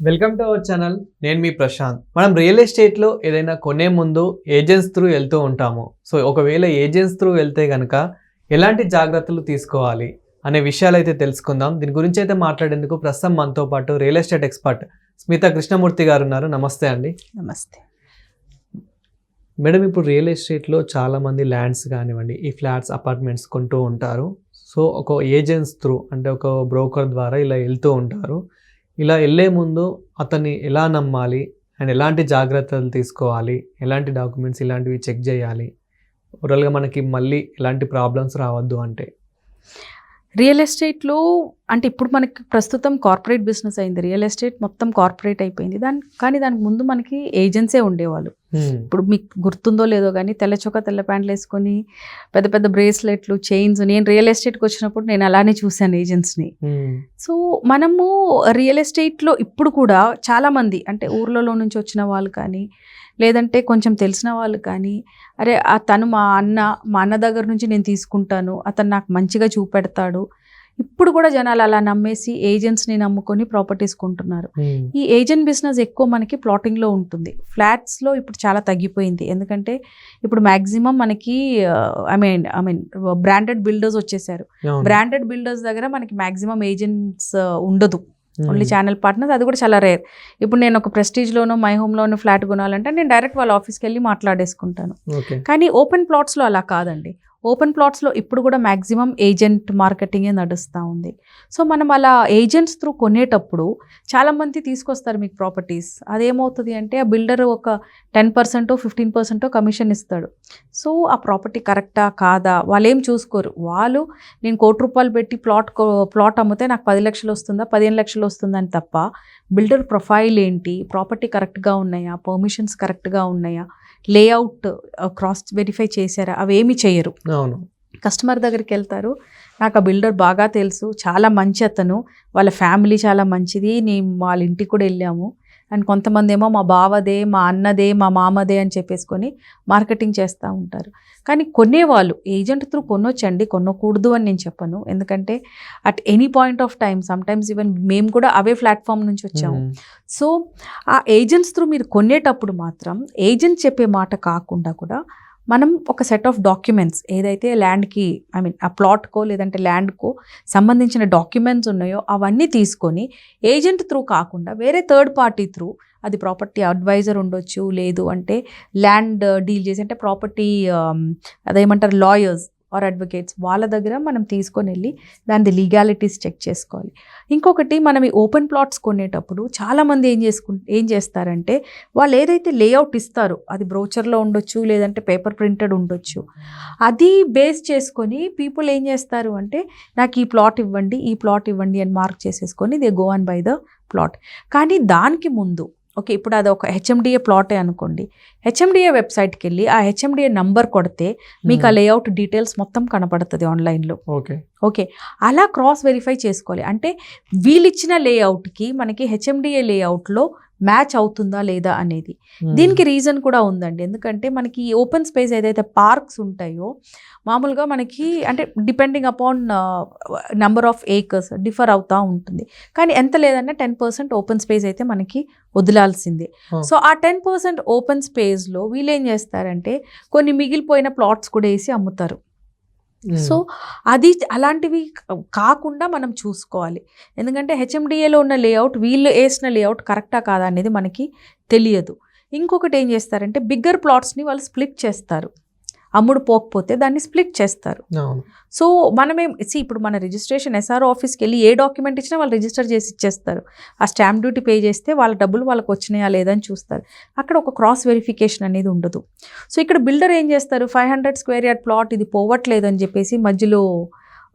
Welcome to our channel నేను మీ ప్రశాంత్. మనం real ఎస్టేట్లో ఏదైనా కొనే ముందు ఏజెంట్స్ త్రూ వెళ్తూ ఉంటాము. సో ఒకవేళ ఏజెంట్స్ త్రూ వెళ్తే కనుక ఎలాంటి జాగ్రత్తలు తీసుకోవాలి అనే విషయాలు అయితే తెలుసుకుందాం. దీని గురించి అయితే మాట్లాడేందుకు ప్రస్తుతం మనతో పాటు real estate expert Smita Krishnamurthy గారు ఉన్నారు. నమస్తే అండి. నమస్తే. మేడం ఇప్పుడు రియల్ ఎస్టేట్లో చాలామంది ల్యాండ్స్ కానివ్వండి ఈ ఫ్లాట్స్ అపార్ట్మెంట్స్ కొంటూ ఉంటారు. సో ఒక ఏజెంట్స్ త్రూ అంటే ఒక బ్రోకర్ ద్వారా ఇలా వెళ్తూ ఉంటారు. ఇలా వెళ్ళే ముందు అతన్ని ఎలా నమ్మాలి? అండ్ ఎలాంటి జాగ్రత్తలు తీసుకోవాలి? ఎలాంటి డాక్యుమెంట్స్ ఇలాంటివి చెక్ చేయాలి? ఓవరాల్గా మనకి మళ్ళీ ఎలాంటి ప్రాబ్లమ్స్ రావద్దు అంటే. రియల్ ఎస్టేట్లో అంటే ఇప్పుడు మనకి ప్రస్తుతం కార్పొరేట్ బిజినెస్ అయింది. రియల్ ఎస్టేట్ మొత్తం కార్పొరేట్ అయిపోయింది. దాని కానీ దానికి ముందు మనకి ఏజెన్సే ఉండేవాళ్ళు. ఇప్పుడు మీకు గుర్తుందో లేదో కానీ తెల్ల చొక్క తెల్ల ప్యాంట్లు వేసుకొని పెద్ద పెద్ద బ్రేస్లెట్లు చైన్స్ నేను రియల్ ఎస్టేట్కి వచ్చినప్పుడు నేను అలానే చూశాను ఏజెంట్స్ని. సో మనము రియల్ ఎస్టేట్లో ఇప్పుడు కూడా చాలామంది అంటే ఊర్లలో నుంచి వచ్చిన వాళ్ళు కానీ లేదంటే కొంచెం తెలిసిన వాళ్ళు కానీ అరే తను మా అన్న మా అన్న దగ్గర నుంచి నేను తీసుకుంటాను అతను నాకు మంచిగా చూపెడతాడు ఇప్పుడు కూడా జనాలు అలా నమ్మేసి ఏజెంట్స్ని నమ్ముకొని ప్రాపర్టీస్ కొంటున్నారు. ఈ ఏజెంట్ బిజినెస్ ఎక్కువ మనకి ప్లాటింగ్లో ఉంటుంది. ఫ్లాట్స్లో ఇప్పుడు చాలా తగ్గిపోయింది. ఎందుకంటే ఇప్పుడు మ్యాక్సిమం మనకి I mean I mean branded builders వచ్చేసారు. బ్రాండెడ్ బిల్డర్స్ దగ్గర మనకి మ్యాక్సిమం ఏజెంట్స్ ఉండదు. ఓన్లీ ఛానల్ పార్ట్నర్స్ అది కూడా చాలా రేర్ ఇప్పుడు నేను ఒక ప్రెస్టీజ్లోనో మై హోమ్లోనో ఫ్లాట్ కొనాలంటే నేను డైరెక్ట్ వాళ్ళ ఆఫీస్కి వెళ్ళి మాట్లాడేసుకుంటాను కానీ ఓపెన్ ప్లాట్స్లో అలా కాదండి. ఓపెన్ ప్లాట్స్లో ఇప్పుడు కూడా మ్యాక్సిమం ఏజెంట్ మార్కెటింగే నడుస్తూ ఉంది. సో మనం అలా ఏజెంట్స్ త్రూ కొనేటప్పుడు చాలామంది తీసుకొస్తారు మీకు ప్రాపర్టీస్. అదేమవుతుంది అంటే ఆ బిల్డర్ ఒక టెన్ పర్సెంటో ఫిఫ్టీన్ పర్సెంటో కమిషన్ ఇస్తాడు. సో ఆ ప్రాపర్టీ కరెక్టా కాదా? వాళ్ళు ఏం చూసుకోరు. వాళ్ళు నేను కోటి రూపాయలు పెట్టి ప్లాట్ ప్లాట్ అమ్మితే నాకు పది లక్షలు వస్తుందా పదిహేను లక్షలు వస్తుందని తప్ప బిల్డర్ ప్రొఫైల్ ఏంటి? ప్రాపర్టీ కరెక్ట్గా ఉన్నాయా? పర్మిషన్స్ కరెక్ట్గా ఉన్నాయా? లేఅవుట్ క్రాస్ వెరిఫై చేశారా? అవేమి చేయరు. అవును. కస్టమర్ దగ్గరికి వెళ్తారు. నాకు ఆ బిల్డర్ బాగా తెలుసు. చాలా మంచి అతను. వాళ్ళ ఫ్యామిలీ చాలా మంచిది. నేను వాళ్ళ ఇంటికి కూడా వెళ్ళాము. అండ్ కొంతమంది ఏమో మా బావదే మా అన్నదే మా మామదే అని చెప్పేసుకొని మార్కెటింగ్ చేస్తూ ఉంటారు. కానీ కొనేవాళ్ళు ఏజెంట్ త్రూ కొనొచ్చండి కొనకూడదు అని నేను చెప్పను. ఎందుకంటే at any point of time sometimes even మేము కూడా అవే ప్లాట్ఫామ్ నుంచి వచ్చాము. సో ఆ ఏజెంట్స్ త్రూ మీరు కొనేటప్పుడు మాత్రం ఏజెంట్ చెప్పే మాట కాకుండా కూడా మనం ఒక సెట్ ఆఫ్ డాక్యుమెంట్స్ ఏదైతే ల్యాండ్కి ఐ మీన్ ఆ ప్లాట్కో లేదంటే ల్యాండ్కో సంబంధించిన డాక్యుమెంట్స్ ఉన్నాయో అవన్నీ తీసుకొని ఏజెంట్ త్రూ కాకుండా వేరే థర్డ్ పార్టీ త్రూ అది ప్రాపర్టీ అడ్వైజర్ ఉండొచ్చు లేదు అంటే ల్యాండ్ డీల్ చేసి అంటే ప్రాపర్టీ um, అదేమంటారు లాయర్స్ ఆర్ అడ్వకేట్స్ వాళ్ళ దగ్గర మనం తీసుకొని వెళ్ళి దాని లీగాలిటీస్ చెక్ చేసుకోవాలి. ఇంకొకటి మనం ఈ ఓపెన్ ప్లాట్స్ కొనేటప్పుడు చాలామంది ఏం చేసుకు ఏం చేస్తారంటే వాళ్ళు ఏదైతే లేఅవుట్ ఇస్తారో అది బ్రోచర్లో ఉండొచ్చు లేదంటే పేపర్ ప్రింటెడ్ ఉండొచ్చు అది బేస్ చేసుకొని పీపుల్ ఏం చేస్తారు అంటే నాకు ఈ ప్లాట్ ఇవ్వండి ఈ ప్లాట్ ఇవ్వండి అని మార్క్ చేసేసుకొని they go and buy the plot. కానీ దానికి ముందు ఓకే ఇప్పుడు అది ఒక హెచ్ఎండిఏ ప్లాటే అనుకోండి. హెచ్ఎండిఏ వెబ్సైట్కి వెళ్ళి ఆ హెచ్ఎండిఏ నంబర్ కొడితే మీకు ఆ లేఅవుట్ డీటెయిల్స్ మొత్తం కనపడుతుంది ఆన్లైన్లో. ఓకే. ఓకే అలా క్రాస్ వెరిఫై చేసుకోవాలి. అంటే వీళ్ళిచ్చిన లేఅవుట్కి మనకి హెచ్ఎండిఏ లేఅవుట్లో మ్యాచ్ అవుతుందా లేదా అనేది. దీనికి రీజన్ కూడా ఉందండి. ఎందుకంటే మనకి ఓపెన్ స్పేస్ ఏదైతే పార్క్స్ ఉంటాయో మామూలుగా మనకి అంటే depending upon number of acres differ అవుతూ ఉంటుంది. కానీ ఎంత లేదన్నా టెన్ పర్సెంట్ ఓపెన్ స్పేస్ అయితే మనకి వదిలాల్సిందే. సో ఆ టెన్ పర్సెంట్ ఓపెన్ స్పేస్లో వీళ్ళు ఏం చేస్తారంటే కొన్ని మిగిలిపోయిన ప్లాట్స్ కూడా వేసి అమ్ముతారు. సో అది అలాంటివి కాకుండా మనం చూసుకోవాలి. ఎందుకంటే హెచ్ఎండిఏలో ఉన్న లేఅవుట్ వీళ్ళు వేసిన లేఅవుట్ కరెక్టా కాదా అనేది మనకి తెలియదు. ఇంకొకటి ఏం చేస్తారంటే బిగ్గర్ ప్లాట్స్ని వాళ్ళు స్ప్లిట్ చేస్తారు. అమ్ముడు పోకపోతే దాన్ని స్ప్లిట్ చేస్తారు. సో మనమేం సి ఇప్పుడు మన రిజిస్ట్రేషన్ ఎస్ఆర్ఓ ఆఫీస్కి వెళ్ళి ఏ డాక్యుమెంట్ ఇచ్చినా వాళ్ళు రిజిస్టర్ చేసి ఇచ్చేస్తారు. ఆ స్టాంప్ డ్యూటీ పే చేస్తే వాళ్ళ డబ్బులు వాళ్ళకి వచ్చినాయా లేదని చూస్తారు. అక్కడ ఒక క్రాస్ వెరిఫికేషన్ అనేది ఉండదు. సో ఇక్కడ బిల్డర్ ఏం చేస్తారు? Five hundred square yard plot ఇది పోవట్లేదు అని చెప్పేసి మధ్యలో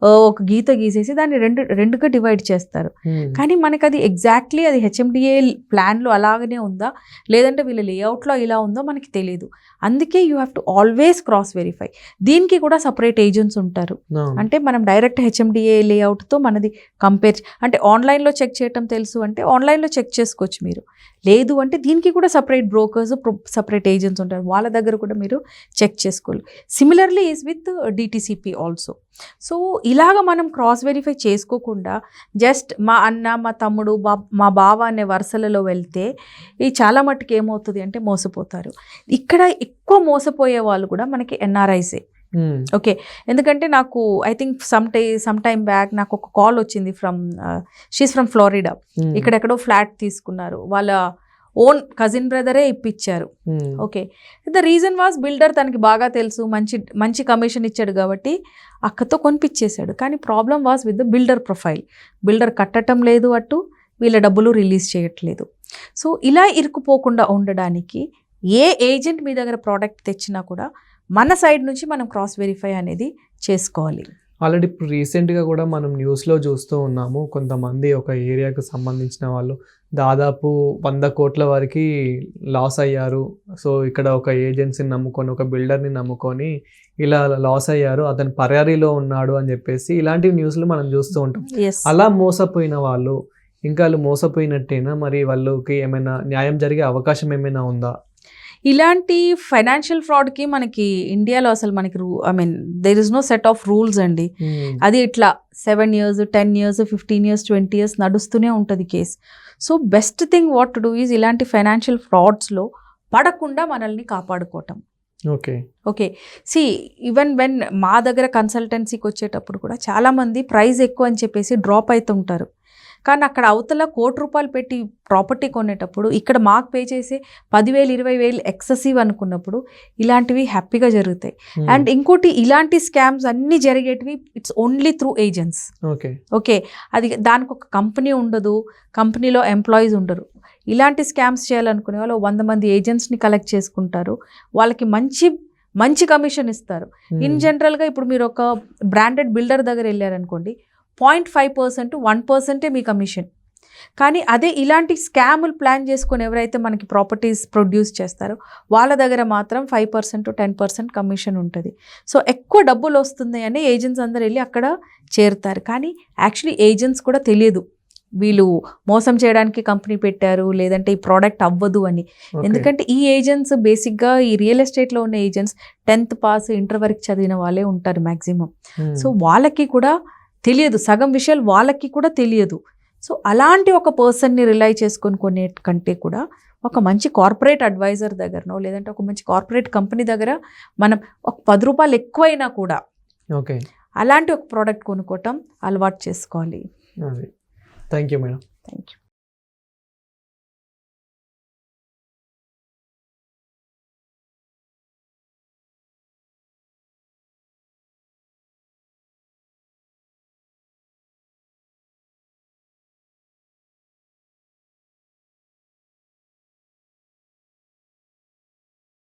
ఒక గీత గీసేసి దాన్ని రెండు రెండుగా డివైడ్ చేస్తారు. కానీ మనకి అది ఎగ్జాక్ట్లీ అది హెచ్ఎండిఏ ప్లాన్లో అలాగనే ఉందా? లేదంటే వీళ్ళ లేఅవుట్లో ఇలా ఉందో మనకి తెలియదు అందుకే you have to always cross verify దీనికి కూడా సపరేట్ ఏజెంట్స్ ఉంటారు. అంటే మనం డైరెక్ట్ హెచ్ఎండిఏ లేఅవుట్తో మనది కంపేర్ అంటే ఆన్లైన్లో చెక్ చేయటం తెలుసు అంటే ఆన్లైన్లో చెక్ చేసుకోవచ్చు మీరు. లేదు అంటే దీనికి కూడా సపరేట్ బ్రోకర్స్ సపరేట్ ఏజెంట్స్ ఉంటారు. వాళ్ళ దగ్గర కూడా మీరు చెక్ చేసుకోవాలి. Similarly is with DTCP also so ఇలాగ మనం క్రాస్ వెరిఫై చేసుకోకుండా జస్ట్ మా అన్న మా తమ్ముడు బా మా బావ అనే వరుసలలో వెళ్తే ఈ చాలా మట్టుకు ఏమవుతుంది అంటే మోసపోతారు. ఇక్కడ ఎక్కువ మోసపోయే వాళ్ళు కూడా మనకి ఎన్ఆర్ఐసే. ఓకే. ఎందుకంటే నాకు I think some tie some time back నాకు ఒక కాల్ వచ్చింది ఫ్రమ్ షీస్ ఫ్రమ్ ఫ్లోరిడా. ఇక్కడెక్కడో ఫ్లాట్ తీసుకున్నారు. వాళ్ళ ఓన్ కజిన్ బ్రదరే ఇప్పించారు మ్మ్. Okay. The reason was builder తనకి బాగా తెలుసు మంచి మంచి కమిషన్ ఇచ్చాడు కాబట్టి అక్కతో కొనిపించేశాడు కానీ problem was with the builder profile builder కట్టడం లేదు అటు వీళ్ళ డబ్బులు రిలీజ్ చేయట్లేదు. సో ఇలా ఇరుక్కుపోకుండా ఉండడానికి ఏ ఏజెంట్ మీ దగ్గర ప్రోడక్ట్ తెచ్చినా కూడా మన సైడ్ నుంచి మనం క్రాస్ వెరిఫై అనేది చేసుకోవాలి. ఆల్రెడీ ఇప్పుడు రీసెంట్గా కూడా మనం న్యూస్లో చూస్తూ ఉన్నాము. కొంతమంది ఒక ఏరియాకు సంబంధించిన వాళ్ళు దాదాపు వంద కోట్ల వరకు లాస్ అయ్యారు. సో ఇక్కడ ఒక ఏజెన్సీని నమ్ముకొని ఒక బిల్డర్ని నమ్ముకొని ఇలా లాస్ అయ్యారు. అతను పరారీలో ఉన్నాడు అని చెప్పేసి ఇలాంటి న్యూస్లు మనం చూస్తూ ఉంటాం. అలా మోసపోయిన వాళ్ళు ఇంకా వాళ్ళు మోసపోయినట్టేనా? మరి వాళ్ళకి ఏమైనా న్యాయం జరిగే అవకాశం ఏమైనా ఉందా? ఇలాంటి ఫైనాన్షియల్ ఫ్రాడ్కి మనకి ఇండియాలో అసలు మనకి I mean there is no set of rules అండి. మ్మ్. అది ఇట్లా seven years ten years fifteen years twenty years నడుస్తూనే ఉంటుంది case so best thing what to do is ఇలాంటి ఫైనాన్షియల్ ఫ్రాడ్స్లో పడకుండా మనల్ని కాపాడుకోవటం. Okay okay see even when మా దగ్గర కన్సల్టెన్సీకి వచ్చేటప్పుడు కూడా చాలామంది ప్రైస్ ఎక్కువ అని చెప్పేసి డ్రాప్ అవుతుంటారు కానీ అక్కడ అవతల కోటి రూపాయలు పెట్టి ప్రాపర్టీ కొనేటప్పుడు ఇక్కడ మాకు పే చేసే పదివేలు ఇరవై వేలు ఎక్సెసివ్ అనుకున్నప్పుడు ఇలాంటివి హ్యాపీగా జరుగుతాయి. మ్మ్. అండ్ ఇంకోటి ఇలాంటి స్కామ్స్ అన్నీ జరిగేటివి it's only through agents. Okay. Okay. అది దానికి ఒక కంపెనీ ఉండదు కంపెనీలో ఎంప్లాయీస్ ఉండరు. ఇలాంటి స్కామ్స్ చేయాలనుకునే వాళ్ళు వంద మంది ఏజెంట్స్ని కలెక్ట్ చేసుకుంటారు. వాళ్ళకి మంచి మంచి కమిషన్ ఇస్తారు. In hmm. జనరల్గా ఇప్పుడు మీరు ఒక బ్రాండెడ్ బిల్డర్ దగ్గర వెళ్ళారనుకోండి పాయింట్ ఫైవ్ పర్సెంట్ వన్ పర్సెంటే మీ కమిషన్. కానీ అదే ఇలాంటి స్కాములు ప్లాన్ చేసుకొని ఎవరైతే మనకి ప్రాపర్టీస్ ప్రొడ్యూస్ చేస్తారో వాళ్ళ దగ్గర మాత్రం five percent ten percent commission ఉంటుంది. సో ఎక్కువ డబ్బులు వస్తుంది అని ఏజెంట్స్ అందరు వెళ్ళి అక్కడ చేరుతారు. కానీ యాక్చువల్లీ ఏజెంట్స్ కూడా తెలియదు. వీళ్ళు మోసం చేయడానికి కంపెనీ పెట్టారు లేదంటే ఈ ప్రోడక్ట్ అవ్వదు అని. ఎందుకంటే ఈ ఏజెంట్స్ బేసిక్గా ఈ రియల్ ఎస్టేట్లో ఉన్న ఏజెంట్స్ టెన్త్ పాస్ ఇంటర్ వరకు చదివిన వాళ్ళే ఉంటారు మ్యాక్సిమం మ్మ్. సో వాళ్ళకి కూడా తెలియదు. సగం విషయాలు వాళ్ళకి కూడా తెలియదు. సో అలాంటి ఒక పర్సన్ని రిలై చేసుకొని కొనే కంటే కూడా ఒక మంచి కార్పొరేట్ అడ్వైజర్ దగ్గరనో లేదంటే ఒక మంచి కార్పొరేట్ కంపెనీ దగ్గర మనం ఒక పది రూపాయలు ఎక్కువైనా కూడా ఓకే. అలాంటి ఒక ప్రోడక్ట్ కొనుక్కోవటం అలవాటు చేసుకోవాలి. Thank you madam. Thank you